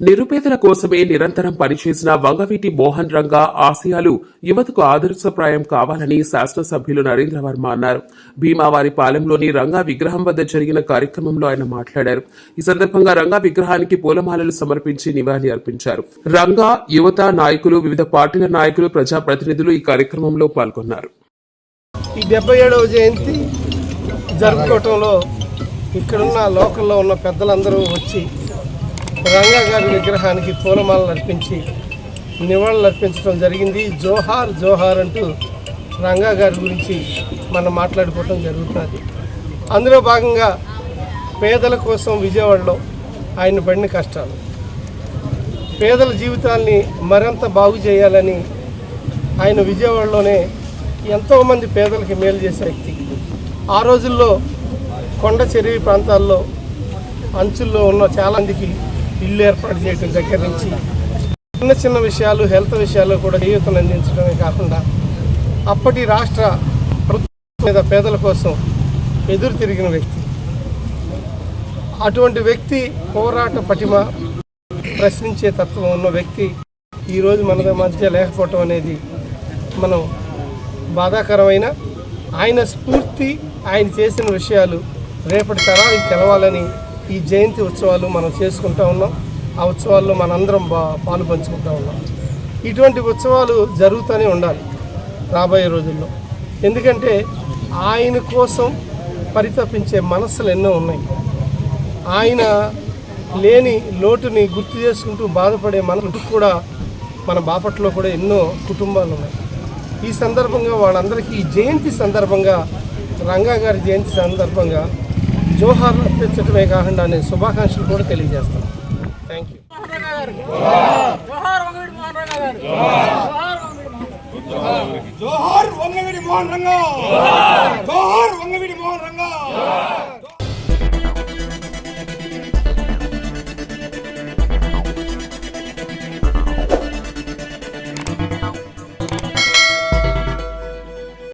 నిరుపేదల కోసమే నిరంతరం పనిచేసిన వంగవీటి మోహన్ రంగా ఆశయాలు యువతకు ఆదర్శప్రాయం కావాలని శాసనసభ్యులు నరేంద్ర వర్మ అన్నారు. భీమావారి పాలెంలోని రంగా విగ్రహం వద్ద జరిగిన కార్యక్రమంలో ఆయన మాట్లాడారు. ఈ సందర్భంగా రంగా విగ్రహానికి పూలమాలలు సమర్పించి నివాళి అర్పించారు. రంగా యువత నాయకులు వివిధ పార్టీల నాయకులు ప్రజాప్రతినిధులు ఈ కార్యక్రమంలో పాల్గొన్నారు. ఈ డెబ్బై ఏడవ జయంతి జరుపుకోవటంలో ఇక్కడున్న లోకల్లో ఉన్న పెద్దలందరూ వచ్చి రంగా గారి విగ్రహానికి పూలమాలలు అర్పించి నివాళులు అర్పించడం జరిగింది. జోహార్ జోహార్ అంటూ రంగా గారి గురించి మనం మాట్లాడుకోవటం జరుగుతుంది. అందులో భాగంగా పేదల కోసం విజయవాడలో ఆయన పడిన కష్టాలు. పేదల జీవితాల్ని మరింత బాగు చేయాలని ఆయన విజయవాడలోనే ఎంతోమంది పేదలకి మేలు చేసే వ్యక్తి. ఆ రోజుల్లో కొండ చెరువు ప్రాంతాల్లో అంచుల్లో ఉన్న చాలా మందికి ఇల్లు ఏర్పాటు చేయడం దగ్గర నుంచి చిన్న చిన్న విషయాలు హెల్త్ విషయాలు కూడా జీవితం అందించడమే కాకుండా అప్పటి రాష్ట్ర ప్రభుత్వం మీద పేదల కోసం ఎదురు తిరిగిన వ్యక్తి. అటువంటి వ్యక్తి పోరాట పటిమ ప్రశ్నించే తత్వం ఉన్న వ్యక్తి ఈరోజు మన మధ్య లేకపోవటం అనేది మనం బాధాకరమైన ఆయన స్ఫూర్తి ఆయన చేసిన విషయాలు రేపటి తరానికి తెలవాలని ఈ జయంతి ఉత్సవాలు మనం చేసుకుంటా ఉన్నాం. ఆ ఉత్సవాల్లో మనందరం బా పాలు పంచుకుంటా ఉన్నాం. ఇటువంటి ఉత్సవాలు జరుగుతూనే ఉండాలి రాబోయే రోజుల్లో. ఎందుకంటే ఆయన కోసం పరితపించే మనస్సులు ఎన్నో ఉన్నాయి. ఆయన లేని లోటుని గుర్తు చేసుకుంటూ బాధపడే మనకు కూడా మన బాపట్లో కూడా ఎన్నో కుటుంబాలు ఉన్నాయి. ఈ సందర్భంగా వాళ్ళందరికీ ఈ జయంతి సందర్భంగా రంగా గారి జయంతి సందర్భంగా జోహార్ అర్పించడమే కాకుండా నేను శుభాకాంక్షలు కూడా తెలియజేస్తాను. థ్యాంక్ యూ జోహార్ వంగవిడి మోహన్ రంగా. జోహార్ వంగవిడి మోహన్ రంగా.